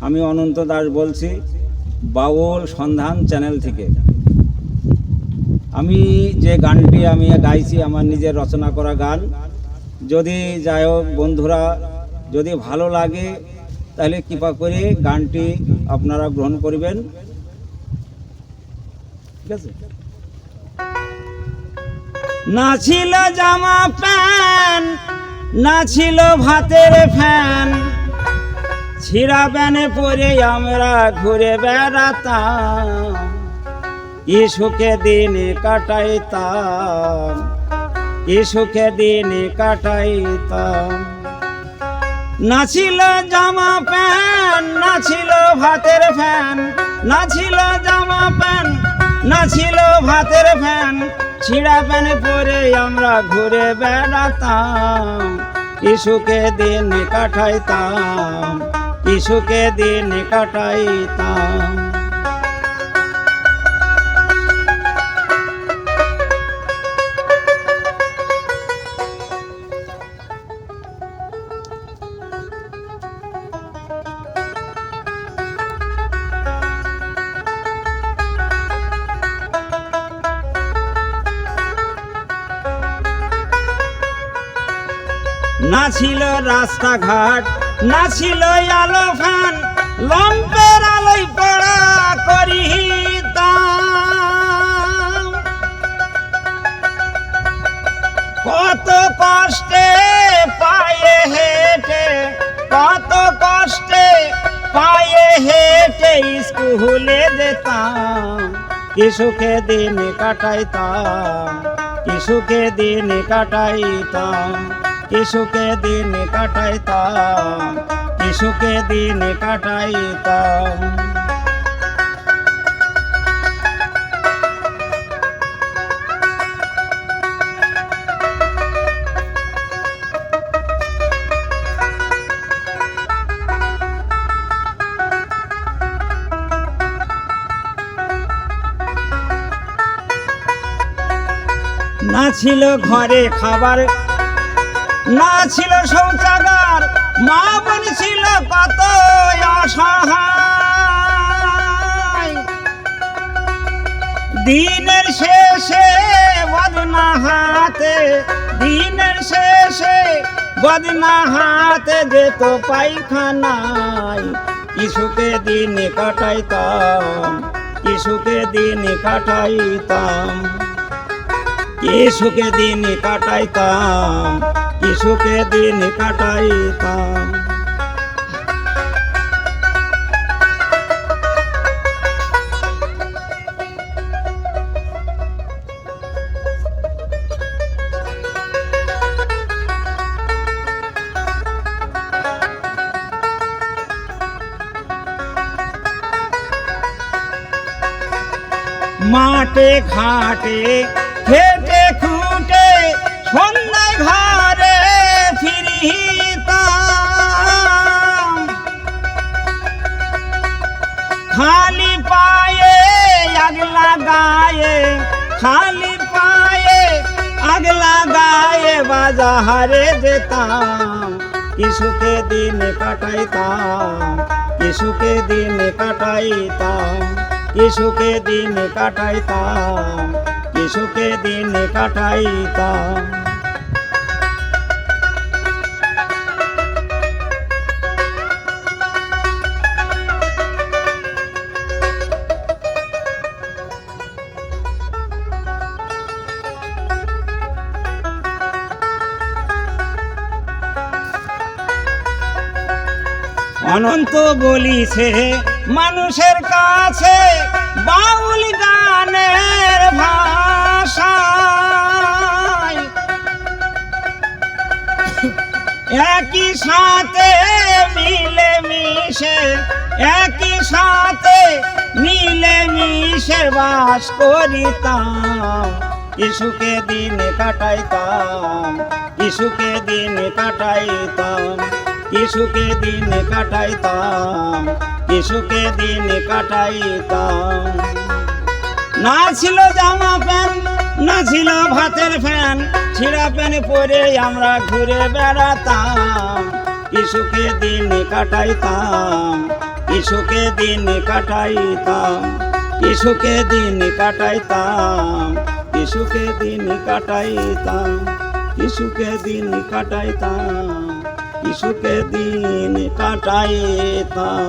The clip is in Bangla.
আমি অনন্ত দাস বলছি, বাউল সন্ধান চ্যানেল থেকে। আমি যে গানটি আমি গাইছি, আমার নিজের রচনা করা গান। যদি যাই হোক বন্ধুরা, যদি ভালো লাগে, তাহলে কৃপা করে গানটি আপনারা গ্রহণ করবেন। ঠিক আছে? না ছিল জামা প্যান্ট না ছিল ভাতের ফ্যান। ছিঁড়া প্যানে পরে আমরা ঘুরে বেড়াতাম। ইসুকে দিনে কাটাইতাম ইসুকে দিনে কাটাইতাম। না ছিল জামা প্যান্ট, না ছিল ভাতের ফ্যান, না ছিল জামা প্যান্ট, না ছিল ভাতের ফ্যান। ছিঁড়া প্যানে পরে আমরা ঘুরে বেড়াতাম ইসুকে দিন কাটাইতাম। ইসুকে দিন কাটাইতাম। না ছিল রাস্তাঘাট না ছিল আলো ফ্যান, লম্পের আলোয় পড়া করিতাম কত কষ্টে পায়ে হেঁটে, কত কষ্টে পায়ে হেঁটে স্কুলে যেতাম। কি সুখে দিন কাটাইতাম, কি সুখে দিন কাটাইতাম। কি সুখে দিন কাটাইতাম কি সুখে দিন কাটাইতাম। না ছিল ঘরে খাবার না ছিল শৌচাগার, মা বোন ছিল কত দিনের শেষে বদনা হাতে, দিনের শেষে বদনা হাতে যেত পায়খানায়। ইসুকে দিন কাটাইতাম, ইসুকে দিন কাটাইতাম কি সুখে দিন কাটাইতাম। কি দিন কাটাইতাম। মাঠে ঘাটে খেটে খুঁটে সন্ধ্যায় গায়ে হারে যেতাম কিছুকে দিন কাটাইতাম কিছুকে দিন কাটাইতাম কিছুকে দিন কাটাইতাম কিছুকে দিন কাটাইতাম। অনন্ত বলিছে, মানুষের কাছে বাউল গানের ভাষায় একই সাথে মিলে মিশে একই সাথে মিলে মিশে বাস করিতাম। ইসুকে দিন কাটাইতাম, ইসুকে দিন কাটাইতাম। ইসুকে দিন কাটাইতাম, ইসুকে দিন কাটাইতাম। না ছিল জামা প্যান্ট, না ছিল ভাতের ফ্যান, ছিঁড়া প্যান পরে আমরা ঘুরে বেড়াতাম। ইসুকে দিন কাটাইতাম, ইসুকে দিন কাটাইতাম, ইসুকে দিন কাটাইতাম, ইসুকে দিন কাটাইতাম, ইসুকে দিন কাটাইতাম। ইসুকে দিন কাটাইতাম।